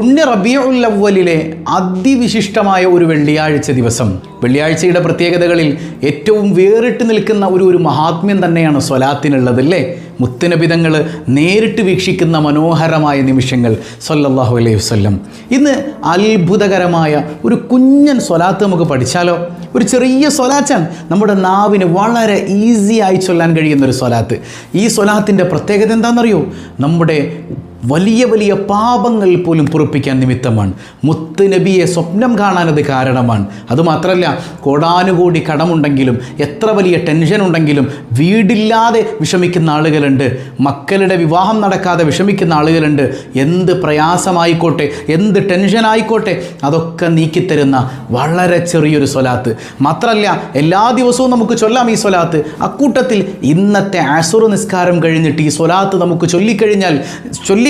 പുണ്യ റബിയ ഉല്ലവ്വലിലെ അതിവിശിഷ്ടമായ ഒരു വെള്ളിയാഴ്ച ദിവസം. വെള്ളിയാഴ്ചയുടെ പ്രത്യേകതകളിൽ ഏറ്റവും വേറിട്ട് നിൽക്കുന്ന ഒരു ഒരു മഹാത്മ്യം തന്നെയാണ് സ്വലാത്തിനുള്ളത് അല്ലേ മുത്തുനബിതങ്ങൾ നേരിട്ട് വീക്ഷിക്കുന്ന മനോഹരമായ നിമിഷങ്ങൾ സൊല്ലാഹു അലൈഹി വസ്ല്ലം. ഇന്ന് അത്ഭുതകരമായ ഒരു കുഞ്ഞൻ സ്വലാത്ത് നമുക്ക് പഠിച്ചാലോ? ഒരു ചെറിയ സ്വലാച്ചൻ നമ്മുടെ നാവിന് വളരെ ഈസി ആയി ചൊല്ലാൻ കഴിയുന്ന ഒരു സ്വലാത്ത്. ഈ സ്വലാത്തിന്റെ പ്രത്യേകത എന്താണെന്നറിയോ? നമ്മുടെ വലിയ വലിയ പാപങ്ങൾ പോലും പുറപ്പിക്കാൻ നിമിത്തമാണ്. മുത്ത് നബിയെ സ്വപ്നം കാണാനത് കാരണമാണ്. അതുമാത്രമല്ല കോടാനുകൂടി കടമുണ്ടെങ്കിലും എത്ര വലിയ ടെൻഷൻ ഉണ്ടെങ്കിലും വീടില്ലാതെ വിഷമിക്കുന്ന ആളുകളുണ്ട്. മക്കളുടെ വിവാഹം നടക്കാതെ വിഷമിക്കുന്ന ആളുകളുണ്ട്. എന്ത് പ്രയാസമായിക്കോട്ടെ എന്ത് ടെൻഷൻ ആയിക്കോട്ടെ അതൊക്കെ നീക്കിത്തരുന്ന വളരെ ചെറിയൊരു സ്വലാത്ത്. മാത്രമല്ല എല്ലാ ദിവസവും നമുക്ക് ചൊല്ലാം ഈ സ്വലാത്ത്. അക്കൂട്ടത്തിൽ ഇന്നത്തെ ആസുറ നിസ്കാരം കഴിഞ്ഞിട്ട് ഈ സ്വലാത്ത് നമുക്ക് ചൊല്ലിക്കഴിഞ്ഞാൽ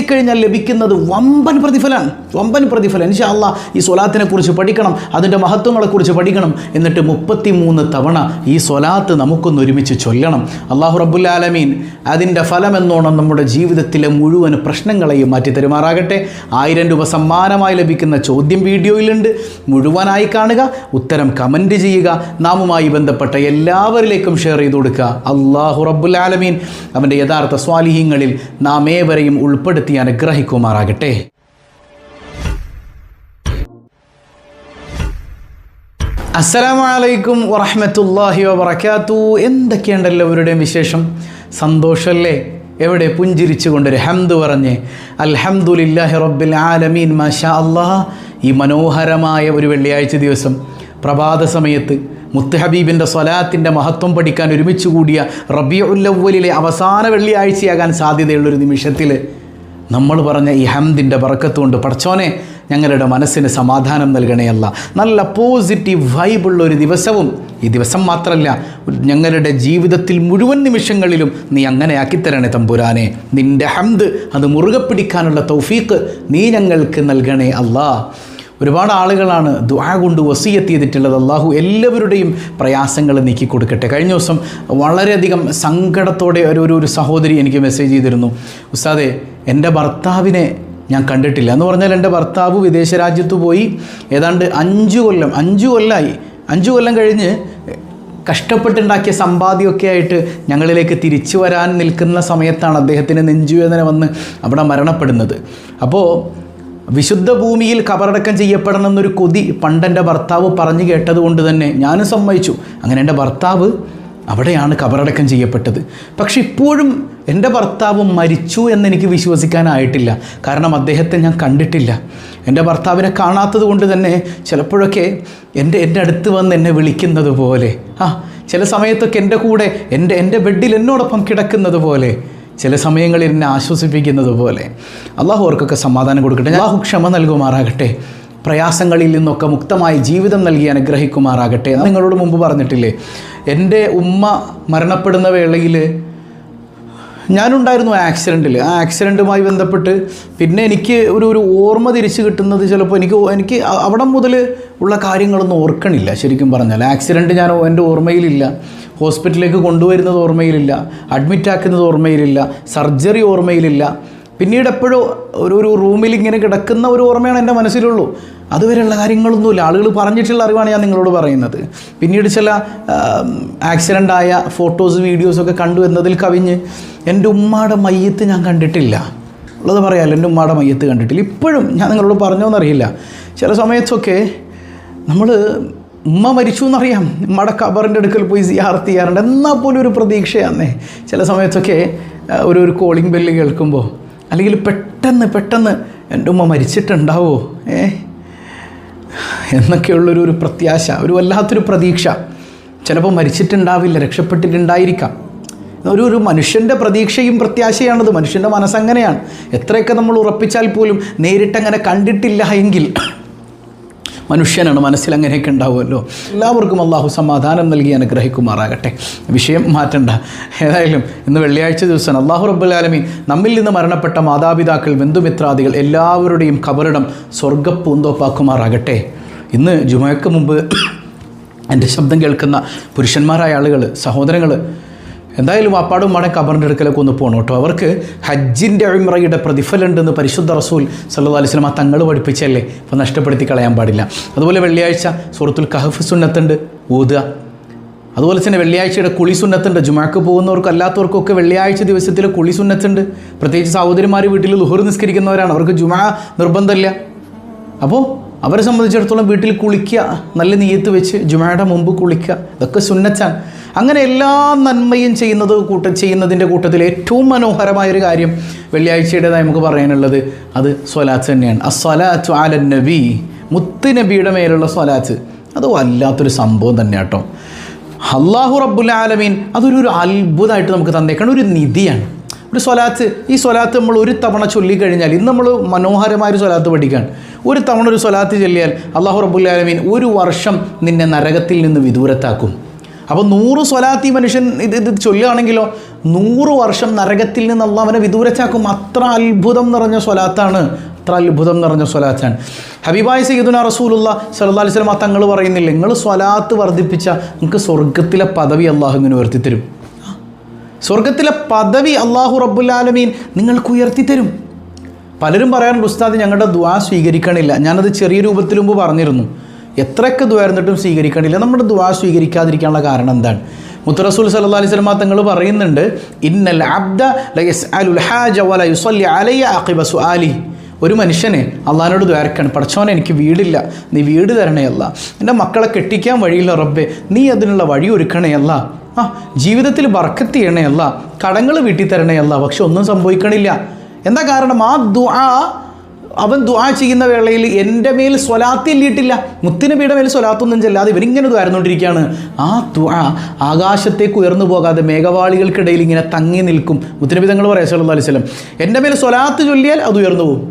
ചൊല്ലിക്കഴിഞ്ഞാൽ ലഭിക്കുന്നത് വമ്പൻ പ്രതിഫലമാണ് വമ്പൻ പ്രതിഫലം. ഇൻഷാ അല്ല ഈ സ്വലാത്തിനെ കുറിച്ച് പഠിക്കണം അതിന്റെ മഹത്വങ്ങളെക്കുറിച്ച് പഠിക്കണം. എന്നിട്ട് മുപ്പത്തി മൂന്ന് തവണ ഈ സ്വലാത്ത് നമുക്കൊന്ന് ഒരുമിച്ച് ചൊല്ലണം. അള്ളാഹു റബ്ബുല്ലാലമീൻ അതിന്റെ ഫലമെന്നോണം നമ്മുടെ ജീവിതത്തിലെ മുഴുവൻ പ്രശ്നങ്ങളെയും മാറ്റി തരുമാറാകട്ടെ. ആയിരം രൂപ സമ്മാനമായി ലഭിക്കുന്ന ചോദ്യം വീഡിയോയിലുണ്ട്. മുഴുവനായി കാണുക ഉത്തരം കമന്റ് ചെയ്യുക നാമുമായി ബന്ധപ്പെട്ട എല്ലാവരിലേക്കും ഷെയർ ചെയ്തു കൊടുക്കുക. അള്ളാഹു റബ്ബുല്ലാലമീൻ അവന്റെ യഥാർത്ഥ സ്വാലിഹ്യങ്ങളിൽ നാം ഏവരെയും ഉൾപ്പെടുത്തി അനുഗ്രഹിക്കുമാറാകട്ടെ. അസ്സലാമു വറഹമത്തല്ലാഹി വബറകാത്തു. എന്തൊക്കെയുണ്ട് എല്ലാവരുടെയും വിശേഷം? സന്തോഷമല്ലേ എവിടെ പുഞ്ചിരിച്ചുകൊണ്ടൊരു ഹംദ് പറഞ്ഞ് അൽഹംദുലില്ലാഹി റബ്ബിൽ ആലമീൻ മാഷാ അല്ലാഹ് ഈ മനോഹരമായ ഒരു വെള്ളിയാഴ്ച ദിവസം പ്രഭാത സമയത്ത് മുത്ത് ഹബീബിന്റെ സ്വലാത്തിന്റെ മഹത്വം പഠിക്കാൻ ഒരുമിച്ച് കൂടിയ റബിയുല്ലവലിലെ അവസാന വെള്ളിയാഴ്ചയാകാൻ സാധ്യതയുള്ളൊരു നിമിഷത്തിൽ നമ്മൾ പറഞ്ഞ ഈ ഹംദിന്റെ പറക്കത്തുകൊണ്ട് പടച്ചോനെ ഞങ്ങളുടെ മനസ്സിന് സമാധാനം നൽകണേയല്ല നല്ല പോസിറ്റീവ് വൈബുള്ള ഒരു ദിവസവും ഈ ദിവസം മാത്രമല്ല ഞങ്ങളുടെ ജീവിതത്തിൽ മുഴുവൻ നിമിഷങ്ങളിലും നീ അങ്ങനെ ആക്കിത്തരണേ തമ്പുരാനെ. നിന്റെ ഹംദ് അത് മുറുകെ പിടിക്കാനുള്ള തൗഫീക്ക് നീ ഞങ്ങൾക്ക് നൽകണേ അല്ലാ. ഒരുപാട് ആളുകളാണ് ദുആ കൊണ്ട് വസീയത്ത് ചെയ്തിട്ടുള്ളത്. അള്ളാഹു എല്ലാവരുടെയും പ്രയാസങ്ങൾ നീക്കി കൊടുക്കട്ടെ. കഴിഞ്ഞ ദിവസം വളരെയധികം സങ്കടത്തോടെ ഒരു ഒരു- സഹോദരി എനിക്ക് മെസ്സേജ് ചെയ്തിരുന്നു. ഉസ്താദെ എന്റെ ഭർത്താവിനെ ഞാൻ കണ്ടിട്ടില്ല. എന്ന് പറഞ്ഞാൽ എന്റെ ഭർത്താവ് വിദേശ രാജ്യത്ത് പോയി ഏതാണ്ട് അഞ്ച് കൊല്ലം അഞ്ച് കൊല്ലമായി അഞ്ച് കൊല്ലം കഴിഞ്ഞ് കഷ്ടപ്പെട്ടുണ്ടാക്കിയ സമ്പാദ്യമൊക്കെ ആയിട്ട് ഞങ്ങളിലേക്ക് തിരിച്ചു വരാൻ നിൽക്കുന്ന സമയത്താണ് അദ്ദേഹത്തിന് നെഞ്ചുവേദന വന്ന് അവിടെ മരണപ്പെടുന്നത്. അപ്പോൾ വിശുദ്ധ ഭൂമിയിൽ കബറടക്കം ചെയ്യപ്പെടണം എന്നൊരു കൊതി പണ്ടെന്റെ ഭർത്താവ് പറഞ്ഞു കേട്ടതുകൊണ്ട് തന്നെ ഞാനും സമ്മതിച്ചു. അങ്ങനെ എന്റെ ഭർത്താവ് അവിടെയാണ് കബറടക്കം ചെയ്യപ്പെട്ടത്. പക്ഷെ ഇപ്പോഴും എന്റെ ഭർത്താവ് മരിച്ചു എന്നെനിക്ക് വിശ്വസിക്കാനായിട്ടില്ല. കാരണം അദ്ദേഹത്തെ ഞാൻ കണ്ടിട്ടില്ല. എന്റെ ഭർത്താവിനെ കാണാത്തത് കൊണ്ട് തന്നെ ചിലപ്പോഴൊക്കെ എന്റെ എന്റെ അടുത്ത് വന്ന് എന്നെ വിളിക്കുന്നത് പോലെ ആ ചില സമയത്തൊക്കെ എന്റെ കൂടെ എന്റെ എന്റെ ബെഡിൽ എന്നോടൊപ്പം കിടക്കുന്നത് പോലെ ചില സമയങ്ങളിൽ എന്നെ ആശ്വസിപ്പിക്കുന്നത് പോലെ. അള്ളാഹു അവർക്കൊക്കെ സമാധാനം കൊടുക്കട്ടെ. അള്ളാഹു ക്ഷമ നൽകുമാറാകട്ടെ. പ്രയാസങ്ങളിൽ നിന്നൊക്കെ മുക്തമായി ജീവിതം നൽകി അനുഗ്രഹിക്കുമാറാകട്ടെ. നിങ്ങളോട് മുമ്പ് പറഞ്ഞിട്ടില്ലേ എന്റെ ഉമ്മ മരണപ്പെടുന്ന വേളയിൽ ഞാനുണ്ടായിരുന്നു ആ ആക്സിഡന്റിൽ ആ ആക്സിഡന്റുമായി ബന്ധപ്പെട്ട് പിന്നെ എനിക്ക് ഒരു ഒരു ഓർമ്മ തിരിച്ചു കിട്ടുന്നത് ചിലപ്പോൾ എനിക്ക് എനിക്ക് അവിടെ മുതൽ ഉള്ള കാര്യങ്ങളൊന്നും ഓർക്കണില്ല ശരിക്കും പറഞ്ഞാൽ ആക്സിഡന്റ് ഞാൻ എന്റെ ഓർമ്മയിലില്ല. ഹോസ്പിറ്റലിലേക്ക് കൊണ്ടുവരുന്നത് ഓർമ്മയിലില്ല അഡ്മിറ്റാക്കുന്നത് ഓർമ്മയിലില്ല സർജറി ഓർമ്മയിലില്ല. പിന്നീട് എപ്പോഴും ഒരു ഒരു റൂമിൽ ഇങ്ങനെ കിടക്കുന്ന ഒരു ഓർമ്മയാണ് എന്റെ മനസ്സിലുള്ളൂ. അതുവരെയുള്ള കാര്യങ്ങളൊന്നുമില്ല. ആളുകൾ പറഞ്ഞിട്ടുള്ള അറിവാണ് ഞാൻ നിങ്ങളോട് പറയുന്നത്. പിന്നീട് ചില ആക്സിഡന്റ് ആയ ഫോട്ടോസ് വീഡിയോസൊക്കെ കണ്ടു എന്നതിൽ കവിഞ്ഞ് എന്റെ ഉമ്മയുടെ മയ്യത്ത് ഞാൻ കണ്ടിട്ടില്ല. ഉള്ളത് പറയാമല്ലോ എന്റെ ഉമ്മയുടെ മയ്യത്ത് കണ്ടിട്ടില്ല. ഇപ്പോഴും ഞാൻ നിങ്ങളോട് പറഞ്ഞോന്നറിയില്ല. ചില സമയത്തൊക്കെ നമ്മൾ ഉമ്മ മരിച്ചു എന്നറിയാം ഉമ്മയുടെ കബറിന്റെ അടുക്കൽ പോയി സിയാർത്ത് ചെയ്യാറുണ്ട്. എന്നാൽ പോലും ഒരു പ്രതീക്ഷയാന്നേ. ചില സമയത്തൊക്കെ ഒരു ഒരു കോളിംഗ് ബെല്ല് കേൾക്കുമ്പോൾ അല്ലെങ്കിൽ പെട്ടെന്ന് പെട്ടെന്ന് എന്റെ ഉമ്മ മരിച്ചിട്ടുണ്ടാവോ? ഏ? എന്നൊക്കെയുള്ളൊരു ഒരു പ്രത്യാശ ഒരു വല്ലാത്തൊരു പ്രതീക്ഷ. ചിലപ്പോൾ മരിച്ചിട്ടുണ്ടാവില്ല രക്ഷപ്പെട്ടിട്ടുണ്ടായിരിക്കാം. ഒരു ഒരു മനുഷ്യന്റെ പ്രതീക്ഷയും പ്രത്യാശയാണത്. മനുഷ്യന്റെ മനസ്സങ്ങനെയാണ്. എത്രയൊക്കെ നമ്മൾ ഉറപ്പിച്ചാൽ പോലും നേരിട്ടങ്ങനെ കണ്ടിട്ടില്ല എങ്കിൽ മനുഷ്യനാണ് മനസ്സിൽ അങ്ങനെയൊക്കെ ഉണ്ടാവുമല്ലോ. എല്ലാവർക്കും അള്ളാഹു സമാധാനം നൽകി അനുഗ്രഹിക്കുമാറാകട്ടെ. വിഷയം മാറ്റണ്ട. ഏതായാലും ഇന്ന് വെള്ളിയാഴ്ച ദിവസം അള്ളാഹു റബ്ബുലാലമീൻ നമ്മിൽ നിന്ന് മരണപ്പെട്ട മാതാപിതാക്കൾ ബന്ധുമിത്രാദികൾ എല്ലാവരുടെയും കബറിടം സ്വർഗപ്പൂന്തോപ്പാക്കുമാറാകട്ടെ. ഇന്ന് ജുമയ്ക്ക് മുമ്പ് എന്റെ ശബ്ദം കേൾക്കുന്ന പുരുഷന്മാരായ ആളുകൾ സഹോദരങ്ങൾ എന്തായാലും വാപ്പാടും മാടെ കബറിന്റെ അടുക്കലൊക്കെ ഒന്ന് പോകണം കേട്ടോ. അവർക്ക് ഹജ്ജിന്റെ അഴിമറയുടെ പ്രതിഫലം ഉണ്ടെന്ന് പരിശുദ്ധ റസൂൽ സല്ലു അലൈഹി ആ തങ്ങൾ പഠിപ്പിച്ചല്ലേ? അപ്പോൾ നഷ്ടപ്പെടുത്തി കളയാൻ പാടില്ല. അതുപോലെ വെള്ളിയാഴ്ച സുഹൃത്തുൽ കഹഫ് സുന്നത്തുണ്ട് ഊതുക. അതുപോലെ തന്നെ വെള്ളിയാഴ്ചയുടെ കുളി സുന്നത്തുണ്ട്. ജുമാക്ക് പോകുന്നവർക്കും അല്ലാത്തവർക്കൊക്കെ വെള്ളിയാഴ്ച ദിവസത്തിൽ കുളി സുന്നത്തുണ്ട്. പ്രത്യേകിച്ച് സഹോദരിമാർ വീട്ടിൽ ലുഹർ നിസ്കരിക്കുന്നവരാണ്. അവർക്ക് ജുമാ നിർബന്ധമല്ല. അപ്പോൾ അവരെ സംബന്ധിച്ചിടത്തോളം വീട്ടിൽ കുളിക്കുക നല്ല നീയത്ത് വെച്ച് ജുമാടെ മുമ്പ് കുളിക്കുക ഇതൊക്കെ സുന്നച്ചാണ് അങ്ങനെ എല്ലാ നന്മയും ചെയ്യുന്നത് കൂട്ട ചെയ്യുന്നതിന്റെ കൂട്ടത്തിൽ ഏറ്റവും മനോഹരമായൊരു കാര്യം വെള്ളിയാഴ്ചയുടേതായി നമുക്ക് പറയാനുള്ളത് അത് സ്വലാത്ത് തന്നെയാണ്. അസ്വലാത്തു ആലൻ നബി മുത്ത് നബിയുടെ മേലുള്ള സ്വലാത്ത്. അത് വല്ലാത്തൊരു സംഭവം തന്നെ കേട്ടോ അള്ളാഹു റബ്ബുൽ ആലമീൻ അതൊരു അത്ഭുതമായിട്ട് നമുക്ക് തന്നേക്കണം ഒരു നിധിയാണ്. ഒരു സ്വലാത്ത് ഈ സ്വലാത്ത് നമ്മൾ ഒരു തവണ ചൊല്ലിക്കഴിഞ്ഞാൽ ഇന്ന് നമ്മൾ മനോഹരമായൊരു സ്വലാത്ത് പഠിക്കുകയാണ്. ഒരു തവണ ഒരു സ്വലാത്ത് ചൊല്ലിയാൽ അള്ളാഹു റബുല്ലാലമീൻ ഒരു വർഷം നിന്നെ നരകത്തിൽ നിന്ന് വിദൂരത്താക്കും. അപ്പോൾ നൂറ് സ്വലാത്ത് ഈ മനുഷ്യൻ ഇത് ഇത് ചൊല്ലുകയാണെങ്കിലോ നൂറ് വർഷം നരകത്തിൽ നിന്ന് അള്ളാഹ് അവനെ വിദൂരത്താക്കും. അത്ര അത്ഭുതം നിറഞ്ഞ സ്വലാത്താണ് അത്ര അത്ഭുതം നിറഞ്ഞ സ്വലാത്താണ്. ഹബീബായ് സയ്യിദുന റസൂലുള്ള സല്ലാ അലൈഹി വസല്ലം തങ്ങൾ പറയുന്നില്ല നിങ്ങൾ സ്വലാത്ത് വർദ്ധിപ്പിച്ച നിങ്ങൾക്ക് സ്വർഗത്തിലെ പദവി അള്ളാഹു ഇങ്ങനെ ഉയർത്തിത്തരും. സ്വർഗത്തിലെ പദവി അള്ളാഹു റബ്ബുല്ലാലമീൻ നിങ്ങൾക്ക് ഉയർത്തിത്തരും പലരും പറയാറുണ്ട് ഉസ്താദ് ഞങ്ങളുടെ ദ്വാ സ്വീകരിക്കണില്ല. ഞാനത് ചെറിയ രൂപത്തിൽ മുമ്പ് പറഞ്ഞിരുന്നു. എത്രയൊക്കെ ദ്വാരുന്നിട്ടും സ്വീകരിക്കണില്ല. നമ്മുടെ ദ്വാ സ്വീകരിക്കാതിരിക്കാനുള്ള കാരണം എന്താണ്? മുത്തറസൂൽ സല്ലാ അലൈഹി സ്വലമ തങ്ങൾ പറയുന്നുണ്ട് ഇന്നൽ അബ്ദ സുആലി. ഒരു മനുഷ്യനെ അള്ളഹാനോട് ദ്വാരക്കാണ് പഠിച്ചവനെ എനിക്ക് വീടില്ല. നീ വീട് തരണേ അല്ല എന്റെ മക്കളെ കെട്ടിക്കാൻ വഴിയില്ല റബ്ബെ. നീ അതിനുള്ള വഴി ഒരുക്കണേ അല്ല ആ ജീവിതത്തിൽ ബർക്കത്ത് ചെയ്യണയല്ല കടങ്ങൾ വീട്ടിൽ തരണേ അല്ല പക്ഷെ ഒന്നും സംഭവിക്കണില്ല. എന്താ കാരണം? ആ ദുആ അവൻ ദുആ ചെയ്യുന്ന വേളയിൽ എന്റെ മേൽ സ്വലാത്ത് എല്ലിയിട്ടില്ല മുത്തിനബിയുടെ മേൽ സ്വലാത്തൊന്നും ചെല്ലാതെ ഇവരിങ്ങനെ ദ്വാരുന്നോണ്ടിരിക്കുകയാണ് ആ ദുആ ആകാശത്തേക്ക് ഉയർന്നു പോകാതെ മേഘവാളികൾക്കിടയിൽ ഇങ്ങനെ തങ്ങി നിൽക്കും. മുത്തിനബി തങ്ങൾ പറയാം സല്ലല്ലാഹു അലൈഹി സ്വലം എന്റെ മേൽ സ്വലാത്ത് ചൊല്ലിയാൽ അത് ഉയർന്നു പോകും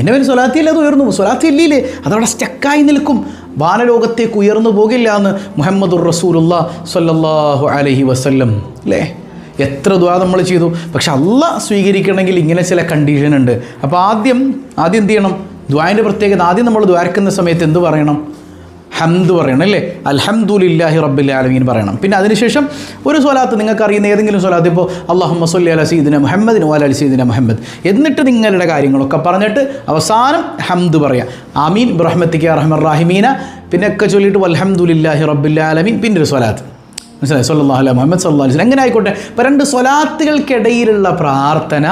എന്റെ മേൽ സ്വലാത്തിയല്ലേ അത് ഉയർന്നു സ്വലാത്തി ഇല്ലേ അതവിടെ സ്റ്റക്കായി നിൽക്കും. വാനലോകത്തേക്ക് ഉയർന്നു പോകില്ല എന്ന് മുഹമ്മദുർ റസൂലുള്ള സല്ലല്ലാഹു അലഹി വസല്ലം. അല്ലേ എത്ര ദ്വാ നമ്മൾ ചെയ്തു. പക്ഷെ അല്ല സ്വീകരിക്കണമെങ്കിൽ ഇങ്ങനെ ചില കണ്ടീഷൻ ഉണ്ട്. അപ്പോൾ ആദ്യം ആദ്യം എന്ത് ചെയ്യണം? ദ്വായന്റെ പ്രത്യേകത ആദ്യം നമ്മൾ ദ്വാരക്കുന്ന സമയത്ത് എന്ത് പറയണം? ഹംദ് പറയണം അല്ലേ? അൽഹംദുലില്ലാഹി റബ്ബിൽ ആലമീൻ പറയണം. പിന്നെ അതിനുശേഷം ഒരു സ്വലാത്ത് നിങ്ങൾക്ക് അറിയുന്ന ഏതെങ്കിലും സ്വലാത്ത്? ഇപ്പോൾ അള്ളാഹു സല്ലി അല സീദിന മുഹമ്മദിന് വാല അലി സീദിന മുഹമ്മദ്. എന്നിട്ട് നിങ്ങളുടെ കാര്യങ്ങളൊക്കെ പറഞ്ഞിട്ട് അവസാനം ഹംദ് പറയാം. ആമീൻ. ബ്രഹ്മത്തിക്ക് റഹ്മർ റാഹിമീന. പിന്നെ ഒക്കെ ചൊല്ലിയിട്ട് വൽഹംദുലില്ലാഹി റബ്ബിൽ ആലമീൻ. പിന്നെ ഒരു സ്വലാത്ത്. മനസ്സിലായി? സല്ലാഹു അല്ല മുഹമ്മദ് സല്ലാ അലൈഹി എങ്ങനെ ആയിക്കോട്ടെ? ഇപ്പം രണ്ട് സ്വലാത്തുകൾക്കിടയിലുള്ള പ്രാർത്ഥന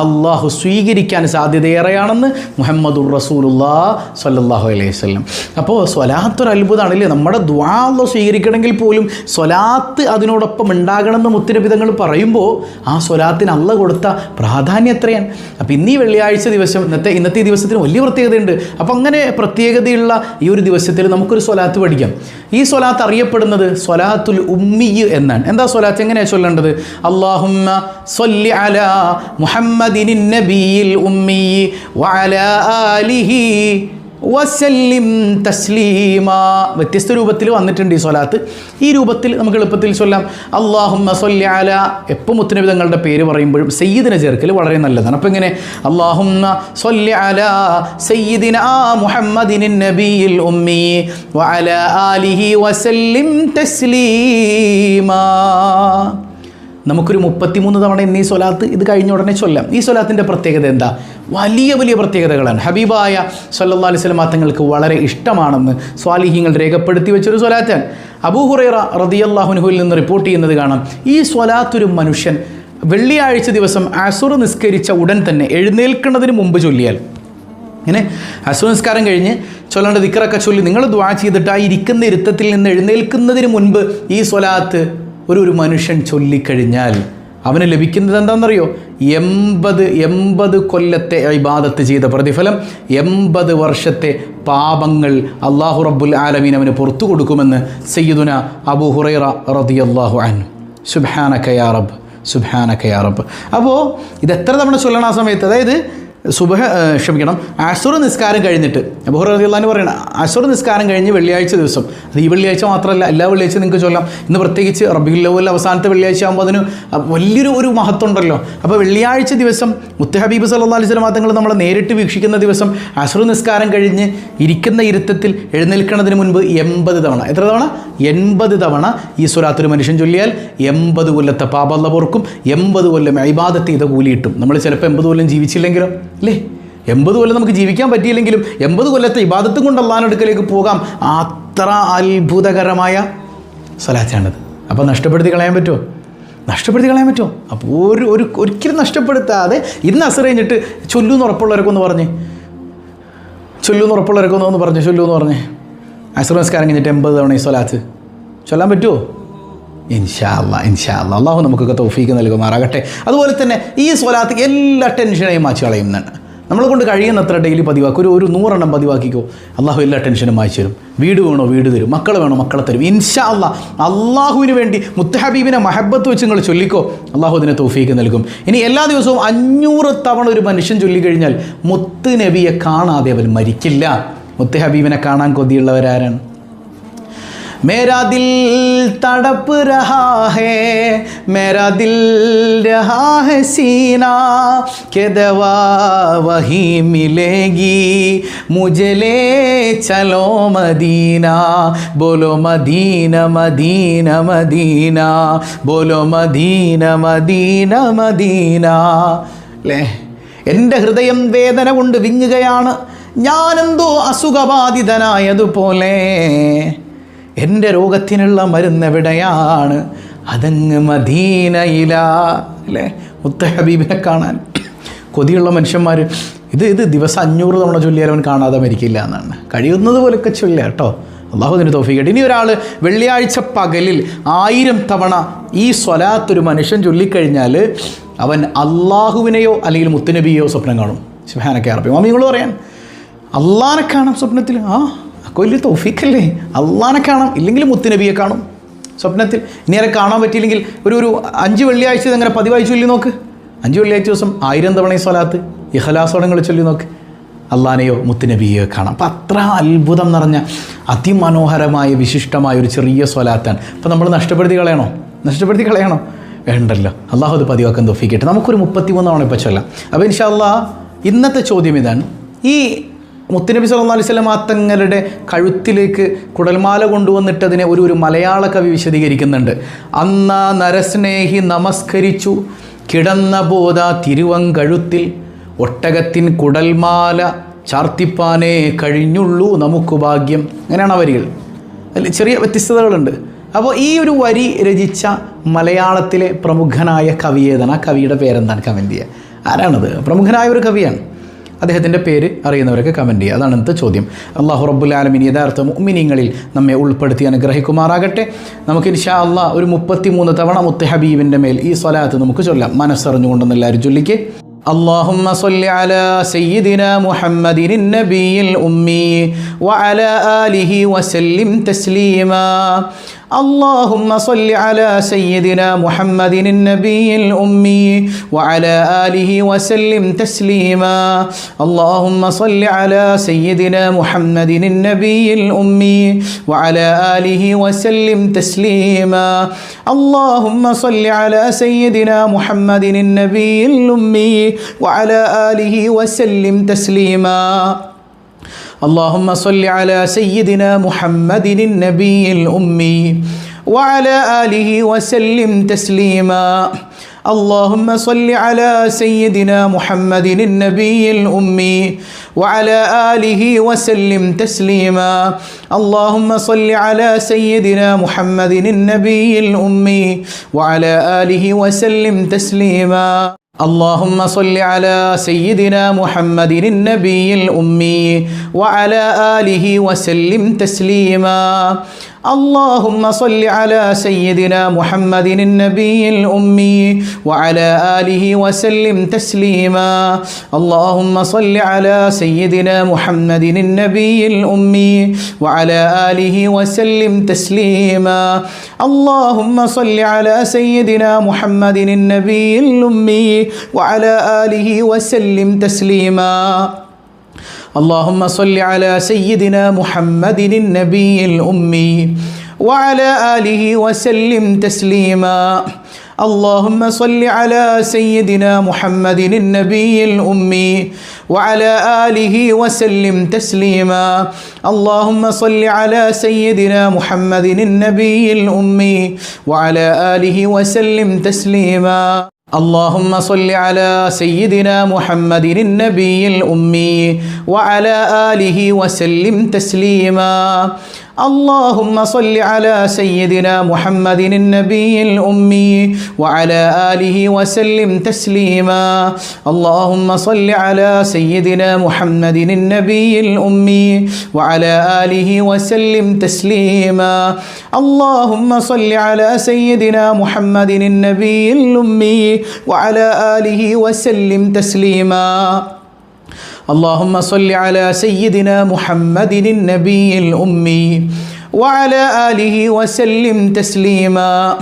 അള്ളാഹു സ്വീകരിക്കാൻ സാധ്യതയേറെയാണെന്ന് മുഹമ്മദുർ റസൂലുല്ലാ സല്ലാഹു അലൈഹി വല്ലം അപ്പോൾ സ്വലാത്തൊരു അത്ഭുതമാണല്ലേ നമ്മുടെ ദ്വാ സ്വീകരിക്കണമെങ്കിൽ പോലും സ്വലാത്ത് അതിനോടൊപ്പം ഉണ്ടാകണമെന്ന് മുത്തിരപിതങ്ങൾ പറയുമ്പോൾ ആ സ്വലാത്തിന് അള്ള കൊടുത്ത പ്രാധാന്യം എത്രയാണ്? അപ്പോൾ ഇന്നീ വെള്ളിയാഴ്ച ദിവസം ഇന്നത്തെ ഇന്നത്തെ ദിവസത്തിന് വലിയ പ്രത്യേകതയുണ്ട്. അപ്പോൾ അങ്ങനെ പ്രത്യേകതയുള്ള ഈ ഒരു ദിവസത്തിൽ നമുക്കൊരു സ്വലാത്ത് പഠിക്കാം. ഈ സ്വലാത്ത് അറിയപ്പെടുന്നത് സ്വലാത്തുൽ ഉമ്മിയ് എന്നാണ്. എന്താ സ്വലാത്ത്? എങ്ങനെയാണ് ചൊല്ലേണ്ടത്? അള്ളാഹുമ്മ സ്വല്ലി അല മുഹമ്മദിൻ നബിയിൽ ഉമ്മി വഅല ആലിഹി വസല്ലിം തസ്ലീമ. വ്യത്യസ്ത രൂപത്തിൽ വന്നിട്ടുണ്ട് ഈ സ്വലാത്ത്. ഈ രൂപത്തിൽ നമുക്ക് എളുപ്പത്തിൽ ചൊല്ലാം. അള്ളാഹുമ്മ സൊല്ലി എപ്പം മുത്തനബി തങ്ങളുടെ പേര് പറയുമ്പോഴും സയ്യിദിനെ ചേർക്കൽ വളരെ നല്ലതാണ്. അപ്പോൾ ഇങ്ങനെ അള്ളാഹുമ്മ സൊല്ലാല സയ്യിദിന മുഹമ്മദിൻ നബിയിൽ ഉമ്മി വഅല ആലിഹി വസല്ലിം തസ്ലീമാ. നമുക്കൊരു മുപ്പത്തിമൂന്ന് തവണ എന്നീ സ്വലാത്ത് ഇത് കഴിഞ്ഞ ഉടനെ ചൊല്ലാം. ഈ സ്വലാത്തിന്റെ പ്രത്യേകത എന്താ? വലിയ വലിയ പ്രത്യേകതകളാണ്. ഹബീബായ സല്ലാ അലൈഹി സ്വലമാ തങ്ങൾക്ക് വളരെ ഇഷ്ടമാണെന്ന് സ്വാലിഹ്യങ്ങൾ രേഖപ്പെടുത്തി വെച്ചൊരു സ്വലാറ്റാണ് അബൂഹുറൈറ റദിയല്ലാഹുനുഹുവിൽ നിന്ന് റിപ്പോർട്ട് ചെയ്യുന്നത് കാണാം. ഈ സ്വലാത്തൊരു മനുഷ്യൻ വെള്ളിയാഴ്ച ദിവസം അസുർ നിസ്കരിച്ച ഉടൻ തന്നെ എഴുന്നേൽക്കുന്നതിന് മുമ്പ് ചൊല്ലിയാൽ. ഇങ്ങനെ അസുർ നിസ്കാരം കഴിഞ്ഞ് ചൊല്ലേണ്ട ദിക്കറൊക്കെ ചൊല്ലി നിങ്ങൾ ദ്വാ ചെയ്തിട്ട് ആ ഇരിക്കുന്ന ഇരുത്തത്തിൽ നിന്ന് എഴുന്നേൽക്കുന്നതിന് മുൻപ് ഈ സ്വലാത്ത് ഒരു ഒരു മനുഷ്യൻ ചൊല്ലിക്കഴിഞ്ഞാൽ അവന് ലഭിക്കുന്നത് എന്താണെന്നറിയോ? എൺപത് എൺപത് കൊല്ലത്തെ ഇബാദത്ത് ചെയ്ത പ്രതിഫലം എൺപത് വർഷത്തെ പാപങ്ങൾ അള്ളാഹു റബ്ബുൽ ആലമീൻ അവന് പുറത്തു കൊടുക്കുമെന്ന് സയ്യിദുന അബു ഹുറൈറ റതി അള്ളാഹു അൻ സുബാന കയാറബ് സുബാന കയാറബ് അപ്പോൾ ഇത് എത്ര തവണ ചൊല്ലണ ആ സമയത്ത്? അതായത് സുബഹ ക്ഷമിക്കണം. അസുർ നിസ്കാരം കഴിഞ്ഞിട്ട്. ബുഹർ റളിയല്ലാഹു പറയണം അസുർ നിസ്കാരം കഴിഞ്ഞ് വെള്ളിയാഴ്ച ദിവസം. അത് ഈ വെള്ളിയാഴ്ച മാത്രമല്ല എല്ലാ വെള്ളിയാഴ്ച നിങ്ങൾക്ക് ചൊല്ലാം. ഇന്ന് പ്രത്യേകിച്ച് റബിയുൽ ലവൽ അവസാനത്തെ വെള്ളിയാഴ്ച ആകുമ്പോൾ അതിന് വലിയൊരു ഒരു മഹത്വമുണ്ടല്ലോ. അപ്പോൾ വെള്ളിയാഴ്ച ദിവസം മുത്തഹബീബ് സല്ലാ അലൈഹി സ്വലം തങ്ങൾ നമ്മളെ നേരിട്ട് വീക്ഷിക്കുന്ന ദിവസം അസുർ നിസ്കാരം കഴിഞ്ഞ് ഇരിക്കുന്ന ഇരുത്തത്തിൽ എഴുന്നേൽക്കുന്നതിന് മുൻപ് എൺപത് തവണ. എത്ര തവണ? എൺപത് തവണ ഈ സുരാത്തൊരു മനുഷ്യൻ ചൊല്ലിയാൽ എൺപത് കൊല്ലത്തെ പാപല്ല പൊറുക്കും എൺപത് കൊല്ലം അഭിബാധത്തെ ഇത് കൂലിയിട്ടും. നമ്മൾ ചിലപ്പോൾ എൺപത് കൊല്ലം ജീവിച്ചില്ലെങ്കിലോ? അല്ലേ എൺപത് കൊല്ലം നമുക്ക് ജീവിക്കാൻ പറ്റിയില്ലെങ്കിലും എൺപത് കൊല്ലത്തെ ഇബാദത്തും കൊണ്ട് അള്ളാഹിനടുക്കലേക്ക് പോകാം. അത്ര അത്ഭുതകരമായ സ്വലാറ്റാണിത് അപ്പോൾ നഷ്ടപ്പെടുത്തി കളയാൻ പറ്റുമോ നഷ്ടപ്പെടുത്തി കളയാൻ പറ്റുമോ അപ്പോൾ ഒരു ഒരു ഒരിക്കലും നഷ്ടപ്പെടുത്താതെ ഇന്ന് അസർ കഴിഞ്ഞിട്ട് ചൊല്ലുന്ന് ഉറപ്പുള്ളവരൊക്കെ ഒന്ന് പറഞ്ഞ്. ചൊല്ലുന്ന് ഉറപ്പുള്ളവരൊക്കെ ഒന്ന് പറഞ്ഞു ചൊല്ലൂന്ന് പറഞ്ഞേ. അസർ നമസ്കാരം കഴിഞ്ഞിട്ട് എൺപത് തവണ ഈ സ്വലാത്ത്. ചൊല്ലാൻ പറ്റുമോ ഇൻഷാ ഇൻഷാല്ല ഇൻഷാ അല്ലാ. അള്ളാഹു നമുക്കൊക്കെ തൗഫീക്ക് നൽകുമാറാകട്ടെ. അതുപോലെ തന്നെ ഈ സ്വലാത്ത് എല്ലാ ടെൻഷനെയും മാച്ച് കളയുന്നുണ്ട് നമ്മളെ കൊണ്ട് കഴിയുന്നത്ര ഡെയിലി പതിവാക്കും ഒരു ഒരു നൂറെണ്ണം പതിവാക്കിക്കോ. അള്ളാഹു എല്ലാ ടെൻഷനും മാറ്റി തരും. വീട് വേണോ വീട് തരും. മക്കൾ വേണോ മക്കളെ തരും. ഇൻഷാ അല്ല അള്ളാഹുവിന് വേണ്ടി മുത്തഹബീബിനെ മഹബത്ത് വെച്ച് നിങ്ങൾ ചൊല്ലിക്കോ. അള്ളാഹു അതിനെ തൗഫീക്ക് നൽകും. ഇനി എല്ലാ ദിവസവും അഞ്ഞൂറ് തവണ ഒരു മനുഷ്യൻ ചൊല്ലിക്കഴിഞ്ഞാൽ മുത്ത് നബിയെ കാണാതെ അവൻ മരിക്കില്ല. മുത്ത് ഹബീബിനെ കാണാൻ കൊതിയുള്ളവരാരാണ്? मेरा दिल तड़प रहा है मेरा दिल रहा है सीना के दवा वही मिलेगी मुझे ले चलो मदीना बोलो मदीना मदीना मदीना बोलो मदीना मदीना मदीना അല്ലേ എന്റെ ഹൃദയം വേദന കൊണ്ട് വിങ്ങുകയാണ് ഞാനെന്തോ അസുഖബാധിതനായതുപോലെ എന്റെ രോഗത്തിനുള്ള മരുന്ന് എവിടെയാണ്? അതങ്ങ് മദീനയില. അല്ലേ? മുത്ത ഹബീബിനെ കാണാൻ. കൊതിയുള്ള മനുഷ്യന്മാർ ഇത് ഇത് ദിവസം അഞ്ഞൂറ് തവണ ചൊല്ലിയാൽ അവൻ കാണാതെ മരിക്കില്ല എന്നാണ്. കഴിയുന്നത് പോലൊക്കെ ചൊല്ലുക കേട്ടോ. അള്ളാഹുദിന് തോഫിക്കട്ടെ ഇനി ഒരാൾ വെള്ളിയാഴ്ച പകലിൽ ആയിരം തവണ ഈ സ്വലാത്തൊരു മനുഷ്യൻ ചൊല്ലിക്കഴിഞ്ഞാൽ അവൻ അള്ളാഹുവിനെയോ അല്ലെങ്കിൽ മുത്തുനബിയോ സ്വപ്നം കാണും. ശുഹാനൊക്കെ അറപ്പി മാമിങ്ങൾ പറയാൻ അള്ളാനെ കാണാം സ്വപ്നത്തിൽ ആ? അക്കോ വലിയ തോഫിക്കല്ലേ അള്ളാനെ കാണാം ഇല്ലെങ്കിൽ മുത്തുനബിയെ കാണും. സ്വപ്നത്തിൽ ഇനി ആരെ കാണാൻ പറ്റിയില്ലെങ്കിൽ ഒരു ഒരു അഞ്ച് വെള്ളിയാഴ്ച ഇതങ്ങനെ പതിവായി ചൊല്ലി നോക്ക്? അഞ്ച് വെള്ളിയാഴ്ച ദിവസം ആയിരം തവണ സ്വലാത്ത് ഇഹലാസോടങ്ങൾ ചൊല്ലി നോക്ക്. അള്ളാനെയോ മുത്തുനബിയെയോ കാണാം. അപ്പം അത്ര അത്ഭുതം നിറഞ്ഞ അതിമനോഹരമായ വിശിഷ്ടമായ ഒരു ചെറിയ സ്വലാത്താണ്. അപ്പം നമ്മൾ നഷ്ടപ്പെടുത്തി കളയണോ? നഷ്ടപ്പെടുത്തി കളയണോ? വേണ്ടല്ലോ. അള്ളാഹു അത് പതിവാക്കാൻ തൊഫിക്കട്ടെ നമുക്കൊരു മുപ്പത്തിമൂന്ന് തവണ ഇപ്പോൾ ചൊല്ലാം. അപ്പോൾ ഇൻഷാ അള്ളാ ഇന്നത്തെ ചോദ്യം ഇതാണ്. ഈ മുത്തുനബി സല്ലല്ലാഹു അലൈഹി വസല്ലം തങ്ങളുടെ കഴുത്തിലേക്ക് കുടൽമാല കൊണ്ടുവന്നിട്ടതിനെ ഒരു ഒരു മലയാള കവി വിശദീകരിക്കുന്നുണ്ട്. അന്ന നരസ്നേഹി നമസ്കരിച്ചു കിടന്ന ബോധ തിരുവങ്കഴുത്തിൽ ഒട്ടകത്തിൻ കുടൽമാല ചാർത്തിപ്പാനേ കഴിഞ്ഞുള്ളൂ നമുക്ക് ഭാഗ്യം. അങ്ങനെയാണ് വരികൾ. അതിൽ ചെറിയ വ്യത്യസ്തതകളുണ്ട്. അപ്പോൾ ഈ ഒരു വരി രചിച്ച മലയാളത്തിലെ പ്രമുഖനായ കവി ഏതാണ് ആ കവിയുടെ പേരെന്താണ്? കമന്റ് ചെയ്യുക. ആരാണത്? പ്രമുഖനായ ഒരു കവിയാണ്. അദ്ദേഹത്തിൻ്റെ പേര് അറിയുന്നവരൊക്കെ കമൻറ്റ് ചെയ്യുക അതാണ് ഇന്നത്തെ ചോദ്യം അള്ളാഹു റബ്ബുൽ ആലമിൻ യഥാർത്ഥ മുഅ്മിനീങ്ങളിൽ നമ്മെ ഉൾപ്പെടുത്തി അനുഗ്രഹിക്കുമാറാകട്ടെ നമുക്ക് ഇൻഷാ അള്ളാഹ് ഒരു മുപ്പത്തി മൂന്ന് തവണ മുത്ത് ഹബീബിൻ്റെ മേൽ ഈ സ്വലാത്ത് നമുക്ക് ചൊല്ലാം മനസ്സറിഞ്ഞുകൊണ്ടെന്ന് എല്ലാവരും ചൊല്ലിക്ക് اللهم صل على سيدنا محمد النبي الأمي وعلى آله وسلم تسليما اللهم صل على سيدنا محمد النبي الأمي وعلى آله وسلم تسليما. اللهم صل على سيدنا محمد النبي الأمي وعلى آله وسلم تسليما. اللهم صل على سيدنا محمد النبي الأمي وعلى آله وسلم تسليما. اللهم صل على سيدنا محمد النبي الأمي وعلى آله وسلم تسليما. اللهم صل على سيدنا محمد النبي الأمي وعلى آله وسلم تسليما. اللهم صل على سيدنا محمد النبي الأمي وعلى آله وسلم تسليما. اللهم صل على سيدنا محمد النبي الأمي وعلى آله وسلم تسليما. اللهم صل على سيدنا محمد النبي الأمي وعلى آله وسلم تسليما. اللهم صل على سيدنا محمد النبي الأمي وعلى آله وسلم تسليما. اللهم صل على سيدنا محمد النبي الأمي وعلى آله وسلم تسليما. اللهم صل على سيدنا محمد النبي الأمي وعلى آله وسلم تسليما. اللهم صل على سيدنا محمد النبي الأمي وعلى آله وسلم تسليما. اللهم صل على سيدنا محمد النبي الأمي وعلى آله وسلم تسليما. اللهم صل على سيدنا محمد النبي الأمي وعلى آله وسلم تسليما. اللهم صل على سيدنا محمد النبي الأمي وعلى آله وسلم تسليما. اللهم صل على سيدنا محمد النبي الأمي وعلى آله وسلم تسليما. اللهم صل على سيدنا محمد النبي الأمي وعلى آله وسلم تسليما. اللهم صل على سيدنا محمد النبي الأمي وعلى آله وسلم تسليما.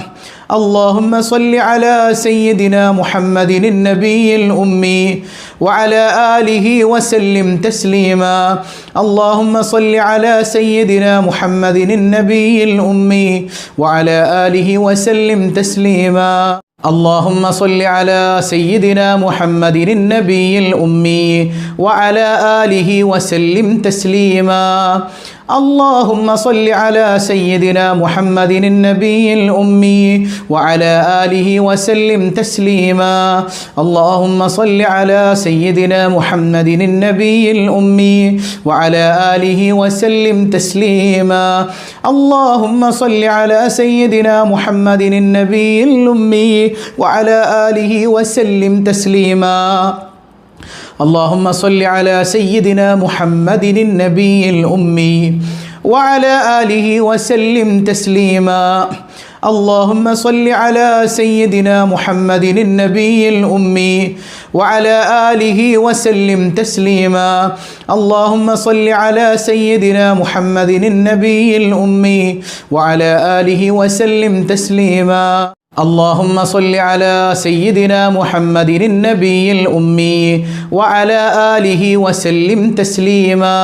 اللهم صل على سيدنا محمد النبي الأمي وعلى آله وسلم تسليما. اللهم صل على سيدنا محمد النبي الأمي وعلى آله وسلم تسليما. اللهم صل على سيدنا محمد النبي الأمي وعلى آله وسلم تسليما. اللهم صل على سيدنا محمد النبي الأمي وعلى آله وسلم تسليما. اللهم صل على سيدنا محمد النبي الأمي وعلى آله وسلم تسليما. اللهم صل على سيدنا محمد النبي الأمي وعلى آله وسلم تسليما. اللهم صل على سيدنا محمد النبي الأمي وعلى آله وسلم تسليما. اللهم صل على سيدنا محمد النبي الأمي وعلى آله وسلم تسليما. اللهم صل على سيدنا محمد النبي الأمي وعلى آله وسلم تسليما. اللهم صل على سيدنا محمد النبي الأمي وعلى آله وسلم تسليما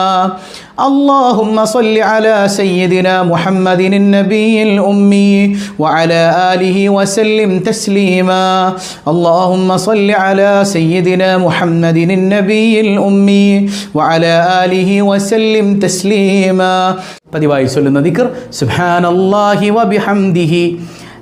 اللهم صل على سيدنا محمد النبي الأمي وعلى آله وسلم تسليما اللهم صل على سيدنا محمد النبي الأمي وعلى آله وسلم تسليما പതിവായി ചൊല്ലുന്ന ദിക്കർ സുബ്ഹാനല്ലാഹി വബിഹംദിഹി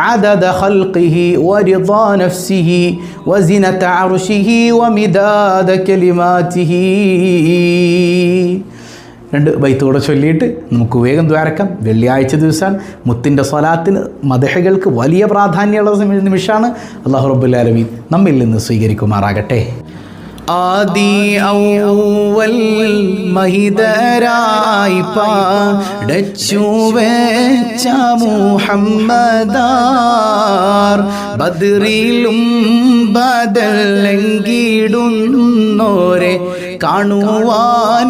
عدد خلقه ورضا نفسه وزنة عرشه ومداد كلماته രണ്ട് ബൈത്തോടെ ചൊല്ലിയിട്ട് നമുക്ക് വേഗം ദ്വാരക്കാം വെള്ളിയാഴ്ച ദിവസം മുത്തിൻ്റെ സ്വലാത്തിന് മദഹകൾക്ക് വലിയ പ്രാധാന്യമുള്ള സമയ- നിമിഷമാണ് അള്ളാഹു റബ്ബുല്ലാലമീൻ നമ്മിൽ നിന്ന് സ്വീകരിക്കുമാറാകട്ടെ ആദി ഔവൽ മഹിതരായി പാടച്ചു വെച്ച മുഹമ്മദാർ. ബദൽ ബദലെങ്കിടുന്നോരെ കാണുവാൻ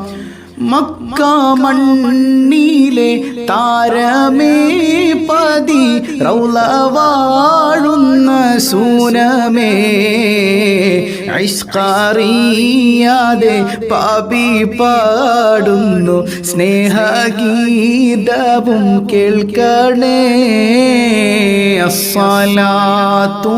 മക്കാമണ്ണിലെ താരമേ പതി റൗല വാഴുന്ന സൂനമേ ഐഷ്കാറിയാതെ പാപി പാടുന്നു സ്നേഹഗീതവും കേൾക്കണേ. അസ്സലാത്തു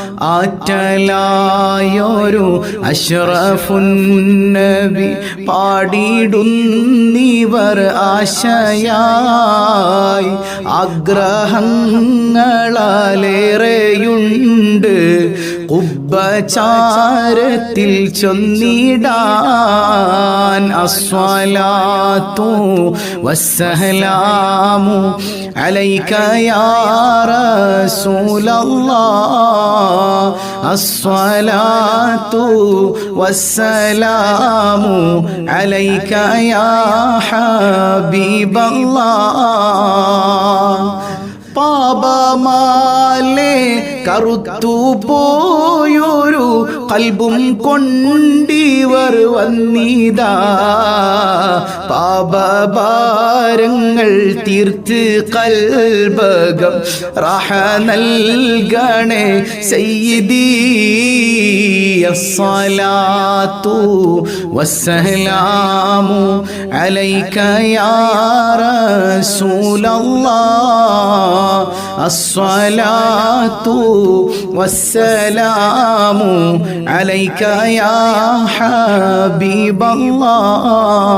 ആറ്റലായൊരു അഷ്റഫുന്നബി പാടിയിടുന്നിവർ ആശയായി. ആഗ്രഹങ്ങളേറെയുണ്ട് കുബ്ബചാരത്തിൽ ചൊന്നിടാൻ അസ്വലാത്തു വസ്സലാമു عليك يا رسول الله الصلاة والسلام عليك يا حبيب الله പാപമാലെ കറുത്തു പോയൊരു കൽബും കൊണ്ടിവർ വന്നിതാ പാപഭാരങ്ങൾ തീർത്ത് കൽബകം റഹ നൽകണേ സയ്യിദീ الصلاة والسلام عليك يا رسول الله الصلاة والسلام عليك يا حبيب الله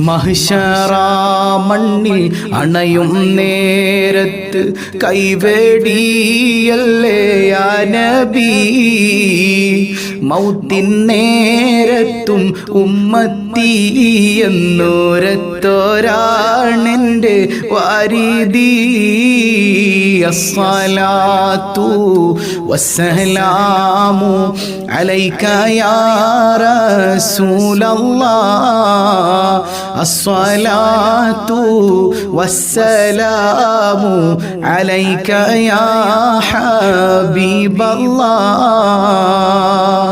മഹിഷറ മണ്ണിൽ അണയും നേരത്ത് കൈവേടിയല്ലേ യാ നബി മൗത്തിൻ നേരത്തും ഉമ്മത്തി എന്നോരത്തോരാണെന്റെ വാരിതി അസ്സലാത്തു വസ്സലാമു അലൈക യാ അസ്സലാത്തു വസ്സലാമു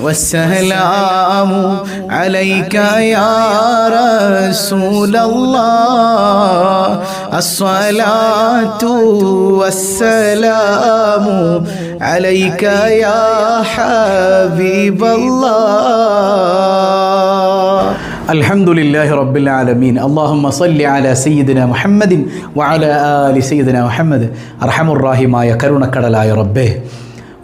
والسلام عليك يا رسول الله. الصلاة والسلام عليك يا حبيب الله. الحمد لله رب العالمين. اللهم صل على سيدنا محمد وعلى آل سيدنا محمد. أرحم الراحمايا كرلا يا ربه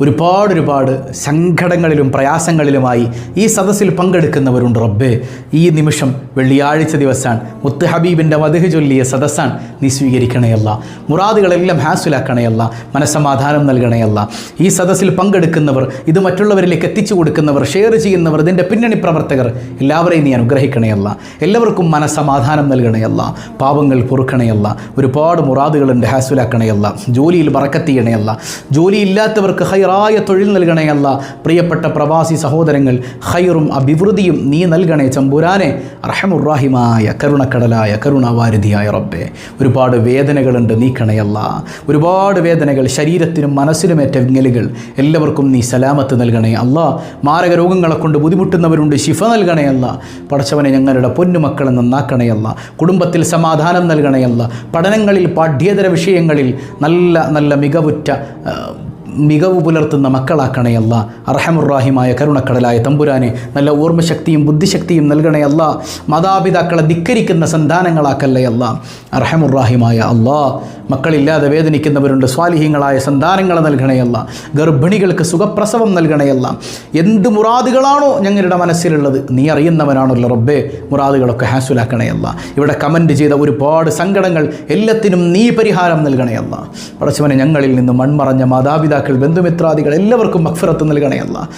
ഒരുപാട് ഒരുപാട് സങ്കടങ്ങളിലും പ്രയാസങ്ങളിലുമായി ഈ സദസ്സിൽ പങ്കെടുക്കുന്നവരുണ്ട് റബ്ബേ. ഈ നിമിഷം വെള്ളിയാഴ്ച ദിവസമാണ് മുത്ത് ഹബീബിന്റെ വധു ചൊല്ലിയ സദസ്സാണ് നീ സ്വീകരിക്കണയല്ല മുറാദുകളെല്ലാം ഹാസുലാക്കണയല്ല മനസ്സമാധാനം നൽകണയല്ല ഈ സദസ്സിൽ പങ്കെടുക്കുന്നവർ ഇത് മറ്റുള്ളവരിലേക്ക് എത്തിച്ചു കൊടുക്കുന്നവർ ഷെയർ ചെയ്യുന്നവർ ഇതിന്റെ പിന്നണി പ്രവർത്തകർ എല്ലാവരെയും നീ അനുഗ്രഹിക്കണയല്ല എല്ലാവർക്കും മനസ്സമാധാനം നൽകണയല്ല പാപങ്ങൾ പൊറുക്കണയല്ല ഒരുപാട് മുറാദുകളുണ്ട് ഹാസുലാക്കണയല്ല ജോലിയിൽ വറക്കത്തിയണയല്ല ജോലിയില്ലാത്തവർക്ക് ഹൈറായ തൊഴിൽ നൽകണേ അല്ല. പ്രിയപ്പെട്ട പ്രവാസി സഹോദരങ്ങൾ ഹൈറും അഭിവൃദ്ധിയും നീ നൽകണേ ചമ്പുരാനെ. റഹമുറാഹിമായ കരുണക്കടലായ കരുണാവാരിധിയായ റബ്ബെ. ഒരുപാട് വേദനകളുണ്ട് നീക്കണയല്ല ഒരുപാട് വേദനകൾ ശരീരത്തിനും മനസ്സിനുമേറ്റ വിങ്ങലുകൾ എല്ലാവർക്കും നീ സലാമത്ത് നൽകണേ അല്ല. മാരക രോഗങ്ങളെ കൊണ്ട് ബുദ്ധിമുട്ടുന്നവരുണ്ട് ശിഫ നൽകണേ അല്ല. പടച്ചവനെ ഞങ്ങളുടെ പൊന്നുമക്കളെ നന്നാക്കണയല്ല കുടുംബത്തിൽ സമാധാനം നൽകണയല്ല പഠനങ്ങളിൽ പാഠ്യേതര വിഷയങ്ങളിൽ നല്ല നല്ല മികവുറ്റ മികവ് പുലർത്തുന്ന മക്കളാക്കണയല്ല അർഹമുറാഹിമായ കരുണക്കടലായ തമ്പുരാനെ നല്ല ഓർമ്മശക്തിയും ബുദ്ധിശക്തിയും നൽകണയല്ല മാതാപിതാക്കളെ ധിക്കരിക്കുന്ന സന്താനങ്ങളാക്കല്ലയല്ല അർഹമുറാഹിമായ അല്ലാ. മക്കളില്ലാതെ വേദനിക്കുന്നവരുണ്ട്. സ്വാലിഹ്യങ്ങളായ സന്താനങ്ങളെ നൽകണയല്ല. ഗർഭിണികൾക്ക് സുഖപ്രസവം നൽകണയല്ല. എന്ത് മുറാദുകളാണോ ഞങ്ങളുടെ മനസ്സിലുള്ളത്? നീ അറിയുന്നവനാണല്ലോ റബ്ബേ. മുറാദുകളൊക്കെ ഹാസുലാക്കണയല്ല ഇവിടെ കമന്റ് ചെയ്ത ഒരുപാട് സങ്കടങ്ങൾ എല്ലാത്തിനും നീ പരിഹാരം നൽകണയല്ല. പടച്ചവനെ ഞങ്ങളിൽ നിന്ന് മൺമറഞ്ഞ മാതാപിതാക്കൾ ബന്ധുമിത്രാദികൾ എല്ലാവർക്കും മക്ഫിറത്ത് നൽകണയല്ല.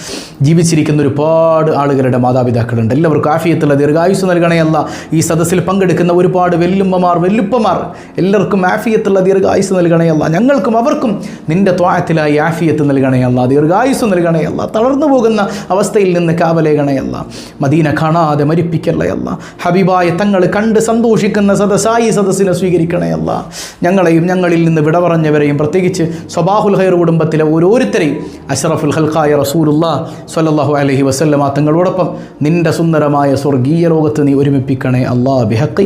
ജീവിച്ചിരിക്കുന്ന ഒരുപാട് ആളുകളുടെ മാതാപിതാക്കളുണ്ട്. എല്ലാവർക്കും ആഫിയത്തുള്ള ദീർഘായുസ് നൽകണയല്ല. ഈ സദസ്സിൽ പങ്കെടുക്കുന്ന ഒരുപാട് വെല്ലുമ്മമാർ വെല്ലുപ്പമാർ എല്ലാവർക്കും ആഫിയത്തുള്ള ദീർഘായുസ് നൽകണേ അല്ല. ഞങ്ങൾക്കും അവർക്കും നിന്റെ ത്വായത്തിലായി ആഫിയത്ത് നൽകണേ അല്ല. ദീർഘായുസ് നൽകണേ അല്ല. തളർന്നു പോകുന്ന അവസ്ഥയിൽ നിന്ന് കാവലേകണയല്ല മദീന കാണാതെ മരിപ്പിക്കല്ലയല്ല ഹബീബായ തങ്ങൾ കണ്ട് സന്തോഷിക്കുന്ന സദസ്സായി സദസ്സിനെ സ്വീകരിക്കണയല്ല ഞങ്ങളെയും ഞങ്ങളിൽ നിന്ന് വിട പറഞ്ഞവരെയും പ്രത്യേകിച്ച് സ്വബാഹുൽ ഹൈർ കുടുംബത്തിലെ ഓരോരുത്തരെയും അഷറഫുൽ ഹൽഖായ റസൂലുള്ള സ്വല്ലല്ലാഹു അലൈഹി വസല്ലമ തങ്ങളോടൊപ്പം നിന്റെ സുന്ദരമായ സ്വർഗീയ ലോകത്ത് നീ ഒരുമിപ്പിക്കണേ അള്ളാ ബിഹക്കി